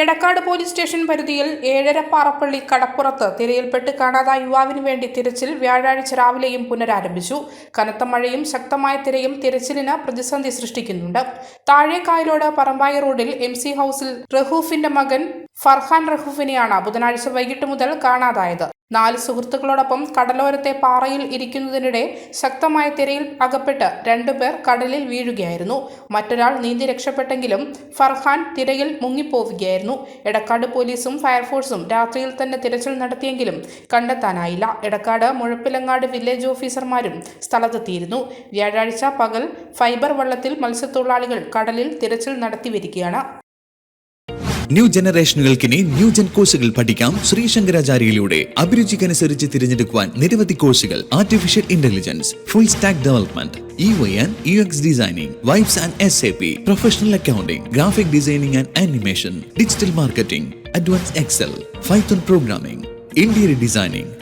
Edakkad police station പരിധിയിൽ ഏഴര പാറപ്പള്ളി കടപ്പുറത്ത് തിരയിൽപ്പെട്ട് കാണാതായ യുവാവിന് വേണ്ടി തിരച്ചിൽ വ്യാഴാഴ്ച രാവിലെയും പുനരാരംഭിച്ചു. കനത്ത മഴയും ശക്തമായ തിരയും തിരച്ചിലിന് പ്രതിസന്ധി സൃഷ്ടിക്കുന്നുണ്ട്. താഴേക്കായലോട് പറമ്പായ റോഡിൽ എം സി ഹൌസിൽ റഹൂഫിന്റെ മകൻ ഫർഹാൻ റഹൂഫിനെയാണ് ബുധനാഴ്ച വൈകിട്ട് മുതൽ കാണാതായത്. നാല് സുഹൃത്തുക്കളോടൊപ്പം കടലോരത്തെ പാറയിൽ ഇരിക്കുന്നതിനിടെ ശക്തമായ തിരയിൽ അകപ്പെട്ട് രണ്ടുപേർ കടലിൽ വീഴുകയായിരുന്നു. മറ്റൊരാൾ നീന്തി രക്ഷപ്പെട്ടെങ്കിലും ഫർഹാൻ തിരയിൽ മുങ്ങിപ്പോവുകയായിരുന്നു. എടക്കാട് പോലീസും ഫയർഫോഴ്സും രാത്രിയിൽ തന്നെ തിരച്ചിൽ നടത്തിയെങ്കിലും കണ്ടെത്താനായില്ല. എടക്കാട് മുഴപ്പിലങ്ങാട് വില്ലേജ് ഓഫീസർമാരും സ്ഥലത്തെത്തിയിരുന്നു. വ്യാഴാഴ്ച പകൽ ഫൈബർ വള്ളത്തിൽ മത്സ്യത്തൊഴിലാളികൾ കടലിൽ തിരച്ചിൽ നടത്തിവരികയാണ്. ന്യൂ ജനറേഷനുകൾക്കിനി ന്യൂ ജെൻ കോഴ്സുകൾ പഠിക്കാം ശ്രീശങ്കരാചാര്യയിലൂടെ അഭിരുചിക്കനുസരിച്ച് തിരഞ്ഞെടുക്കുവാൻ നിരവധി കോഴ്സുകൾ. Artificial intelligence full stack development e designing vibes and S A P professional accounting graphic designing and animation digital marketing advance excel python programming interior designing